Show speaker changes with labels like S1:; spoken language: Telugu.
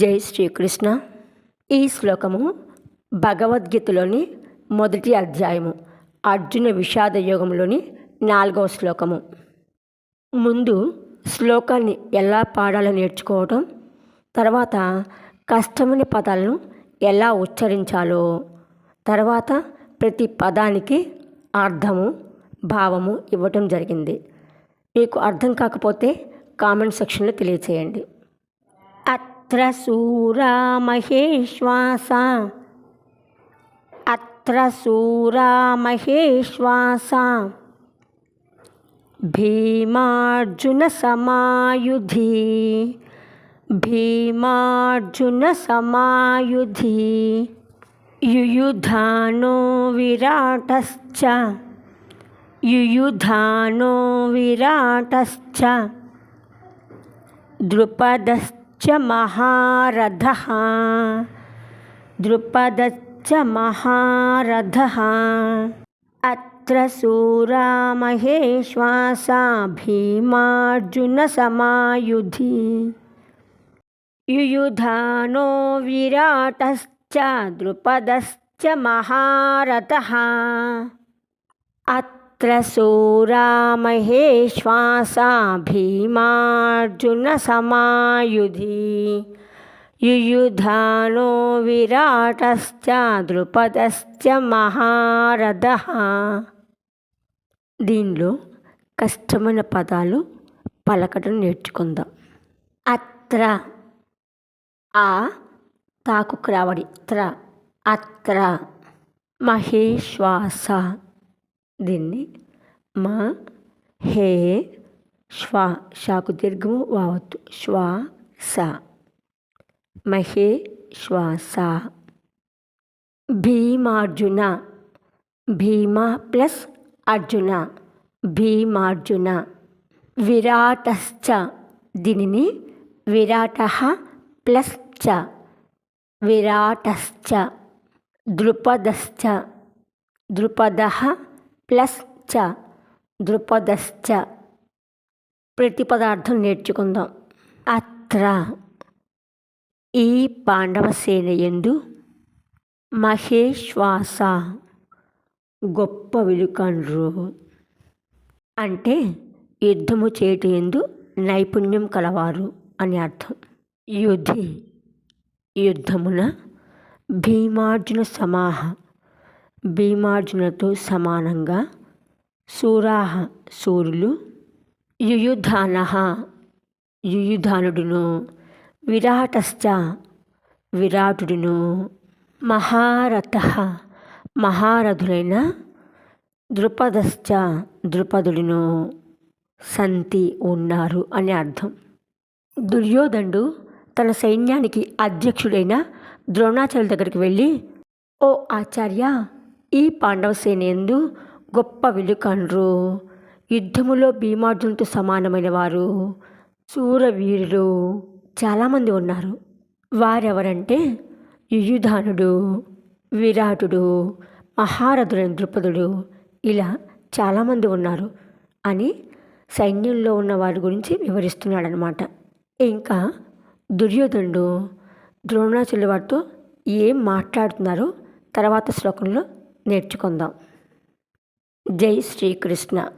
S1: జై శ్రీకృష్ణ. ఈ శ్లోకము భగవద్గీతలోని మొదటి అధ్యాయము అర్జున విషాద యోగంలోని నాలుగవ శ్లోకము. ముందు శ్లోకాన్ని ఎలా పాడాలో నేర్చుకోవటం తర్వాత కష్టమైన పదాలను ఎలా ఉచ్చరించాలో తర్వాత ప్రతి పదానికి అర్థము భావము ఇవ్వటం జరిగింది. మీకు అర్థం కాకపోతే కామెంట్ సెక్షన్లో తెలియచేయండి. అత్ర శూరా మహేశ్వాస అత్ర శూరా మహేశ్వాస భీమార్జున సమాయుధి భీమార్జున సమాయుధి యుయుధానో విరాటశ్చ యుయుధానో విరాటశ్చ ద్రుపదశ్చ మహారథः ద్రుపదశ్చ మహారథः అత్ర శూరా మహేశ్వాసా భీమార్జునసమాయుధి యుయుధానో విరాటశ్చ ద్రుపదశ్చ మహారథः అత్ర శూరా మహేశ్వాసా భీమార్జునసమాయుధి యుయుధానో విరాటశ్చ ద్రుపదశ్చ మహారథः దీనిలో కష్టమైన పదాలు పలకటం నేర్చుకుందాం. అత్ర. ఆ తాకుక్రావడి త్ర. అత్ర. మహేశ్వాస. దీన్ని మా హే శ్వా షాకు దీర్ఘము వావద్దు శ్వా స. మహే శ్వాస భీమార్జున. భీమా ప్లస్ అర్జున. భీమార్జున. విరాటశ్చ. దీనిని విరాట ప్లస్ చ. విరాటశ్చ. ద్రుపదశ్చ. ద్రుపద ప్లస్ చ ద్రుపదశ్చ ప్రతి పదార్థం నేర్చుకుందాం. అత్ర ఈ పాండవసేన ఎందు మహేశ్వాస గొప్ప విలుకండ్రు అంటే యుద్ధము చేయట ఎందు నైపుణ్యం కలవారు అని అర్థం. యుధి యుద్ధమున భీమార్జున సమాహ భీమార్జునతో సమానంగా సూరాహ సూర్యులు యుయుధాన యుయుధానుడును విరాటశ్చ విరాటుడును మహారథ మహారథులైన ద్రుపదశ్చ దృపదుడును సంతి ఉన్నారు అని అర్థం. దుర్యోధనుడు తన సైన్యానికి అధ్యక్షుడైన ద్రోణాచార్య దగ్గరికి వెళ్ళి ఓ ఆచార్య ఈ పాండవ గొప్ప విలుకండ్రు. యుద్ధములో భీమార్జునుతో సమానమైన వారు శూరవీరులు చాలామంది ఉన్నారు. వారెవరంటే యుయుధానుడు విరాటుడు మహారథుడైన ద్రుపదుడు. ఇలా చాలామంది ఉన్నారు అని సైన్యంలో ఉన్న వారి గురించి వివరిస్తున్నాడనమాట ఇంకా దుర్యోధనుడు ద్రోణాచుల వారితో ఏం మాట్లాడుతున్నారో తర్వాత శ్లోకంలో నేర్చుకుందాం. జై శ్రీకృష్ణ.